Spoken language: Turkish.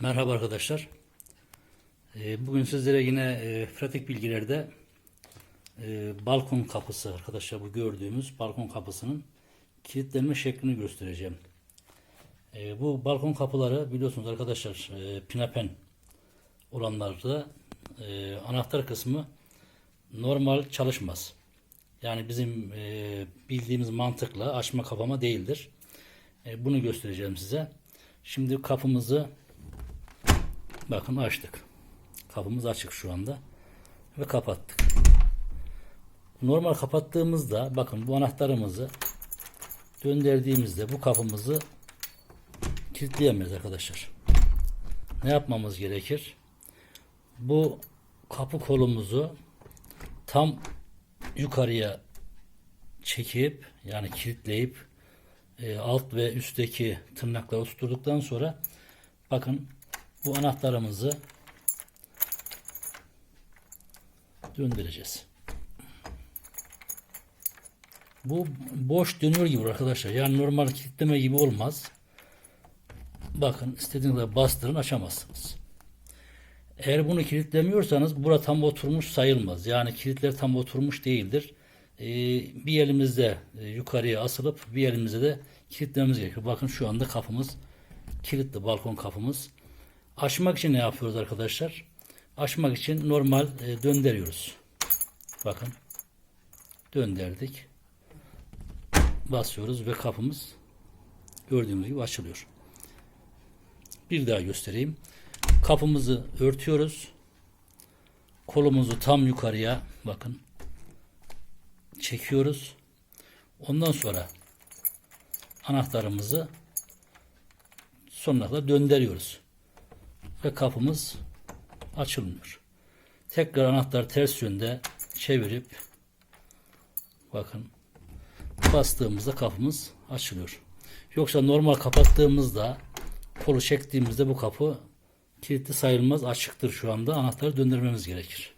Merhaba arkadaşlar. Ee, Bugün sizlere yine e, pratik bilgilerde e, balkon kapısı arkadaşlar bu gördüğümüz balkon kapısının kilitlenme şeklini göstereceğim. E, Bu balkon kapıları biliyorsunuz arkadaşlar e, pinapen olanlarda anahtar kısmı normal çalışmaz. Yani bizim bildiğimiz mantıkla açma kapama değildir. Bunu göstereceğim size. Şimdi kapımızı Bakın açtık. Kapımız açık şu anda. Ve kapattık. Normal kapattığımızda bakın bu anahtarımızı döndürdüğümüzde bu kapımızı kilitleyemeyiz arkadaşlar. Ne yapmamız gerekir? Bu kapı kolumuzu tam yukarıya çekip yani kilitleyip e, alt ve üstteki tırnakları tuturduktan sonra bakın bu anahtarımızı döndüreceğiz. Bu boş dönüyor gibi arkadaşlar. Yani normal kilitleme gibi olmaz. Bakın istediğiniz kadar bastırın açamazsınız. Eğer bunu kilitlemiyorsanız bura tam oturmuş sayılmaz. Yani kilitler tam oturmuş değildir. Ee, bir elimizde e, yukarıya asılıp bir elimizde de kilitlememiz gerekiyor. Bakın şu anda kapımız kilitli balkon kapımız. Açmak için ne yapıyoruz arkadaşlar? Açmak için normal e, döndürüyoruz. Bakın. Döndürdük. Basıyoruz ve kapımız gördüğünüz gibi açılıyor. Bir daha göstereyim. Kapımızı örtüyoruz. Kolumuzu tam yukarıya bakın çekiyoruz. Ondan sonra anahtarımızı sonuna kadar döndürüyoruz ve kapımız açılmıyor. Tekrar anahtar ters yönde çevirip bakın bastığımızda kapımız açılıyor. Yoksa normal kapattığımızda kolu çektiğimizde bu kapı kilitli sayılmaz açıktır şu anda. Anahtarı döndürmemiz gerekir.